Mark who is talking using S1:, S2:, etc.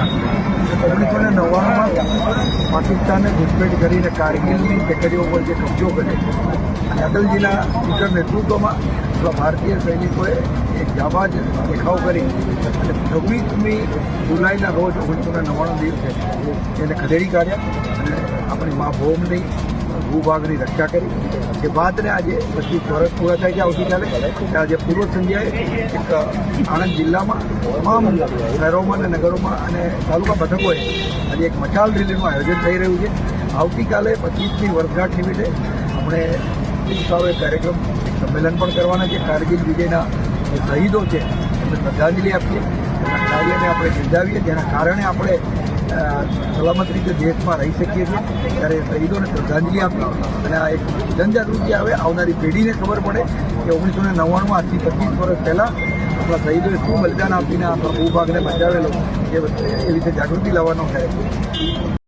S1: ઓગણીસો ને નવ્વાણુંમાં પાકિસ્તાને ઘૂસપેઠ કરીને કારગિલની ટેકરીઓ પર જે કબજો કર્યો અને અટલજીના કુશળ નેતૃત્વમાં ભારતીય સૈનિકોએ એક જાબાજ દેખાવ કરી અને છવ્વીસમી જુલાઈના રોજ ઓગણીસો ને નવ્વાણું દિવસે એને ખદેડી કાઢ્યા અને આપણી મા ભૌમની ભૂભાગની રક્ષા કરી. એ ભાતને આજે પચીસ વર્ષ પૂરા થાય છે આવતીકાલે આજે પૂર્વ સંધ્યાએ એક આણંદ જિલ્લામાં તમામ શહેરોમાં અને નગરોમાં અને તાલુકા મથકોએ આજે એક મશાલ રેલીનું આયોજન થઈ રહ્યું છે. આવતીકાલે પચીસમી વર્ષગાંઠ નિમિત્તે આપણે ઉત્સાહો કાર્યક્રમ સંમેલન પણ કરવાના છે. કારગીલ વિજયના શહીદો છે, એમને શ્રદ્ધાંજલિ આપીએ. એના કાર્યને આપણે બિરદાવીએ જેના કારણે આપણે સલામત રીતે દેશમાં રહી શકીએ છીએ. ત્યારે શહીદોને શ્રદ્ધાંજલિ આપી અને આ એક જનજાગૃતિ આવે આવનારી પેઢીને ખબર પડે કે ઓગણીસો ને નવ્વાણું આજથી પચીસ વર્ષ પહેલાં આપણા શહીદોએ શું બલિદાન આપીને આપણા ભૂભાગને બચાવેલો, એ વિશે જાગૃતિ લાવવાનો કાર્યક્રમ